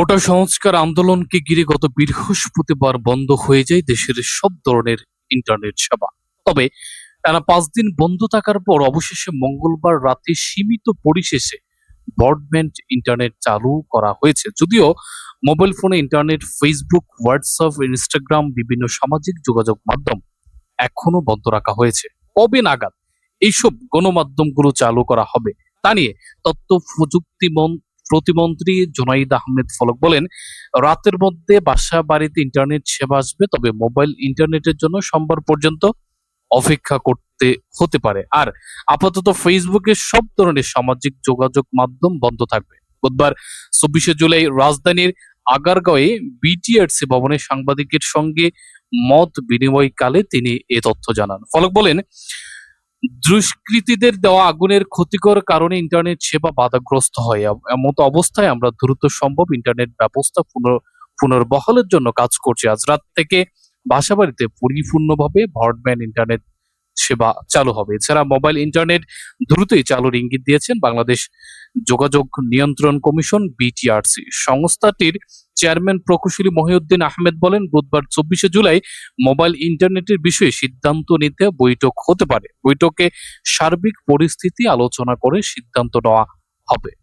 কোটা সংস্কার আন্দোলনকে ঘিরে গত বৃহস্পতিবার বন্ধ হয়ে যায় দেশের সব ধরনের ইন্টারনেট সেবা। তবে টানা পাঁচ দিন বন্ধ থাকার পর অবশেষে মঙ্গলবার রাতে সীমিত পরিশেষে ব্রডব্যান্ড ইন্টারনেট চালু করা হয়েছে। যদিও মোবাইল ফোনে ইন্টারনেট, ফেসবুক, হোয়াটসঅ্যাপ, ইনস্টাগ্রাম, বিভিন্ন সামাজিক যোগাযোগ মাধ্যম এখনও বন্ধ রাখা হয়েছে। কবে নাগাদ এইসব গণমাধ্যমগুলো চালু করা হবে তা নিয়ে তথ্য প্রযুক্তি প্রতিমন্ত্রী জোনাইদ আহমেদ ফলক বলেন, রাতের মধ্যে বাসা, বাড়িতে ইন্টারনেট সেবা আসবে, তবে মোবাইল ইন্টারনেটের জন্য সোমবার পর্যন্ত অপেক্ষা করতে হতে পারে। আর আপাতত ফেসবুকে সব ধরনের সামাজিক যোগাযোগ মাধ্যম বন্ধ থাকবে। বুধবার চব্বিশে জুলাই রাজধানীর আগারগাঁওয়ে বিটিআরসি ভবনে সাংবাদিকের সঙ্গে মত বিনিময়কালে তিনি এ তথ্য জানান। ফলক বলেন দুষ্কৃতীদের দেওয়া আগুনের ক্ষতিকর কারণে ইন্টারনেট সেবা বাধাগ্রস্ত হয়। এমন অবস্থায় আমরা দ্রুত সম্ভব ইন্টারনেট ব্যবস্থা পুনর- পুনর্বহালের জন্য কাজ করছি। আজ রাত থেকে বাসাবাড়িতে পরিপূর্ণভাবে ব্রডব্যান্ড ইন্টারনেট সেবা চালু হবে। এছাড়া মোবাইল ইন্টারনেট দ্রুতই চালুর ইঙ্গিত দিয়েছেন বাংলাদেশ যোগাযোগ নিয়ন্ত্রণ কমিশন, বিটিআরসি। সংস্থাটির চেয়ারম্যান প্রকৌশলী মহিউদ্দিন আহমেদ বলেন, বুধবার চব্বিশে জুলাই মোবাইল ইন্টারনেটের বিষয়ে সিদ্ধান্ত নিতে বৈঠক হতে পারে। বৈঠকে সার্বিক পরিস্থিতি আলোচনা করে সিদ্ধান্ত নেওয়া হবে।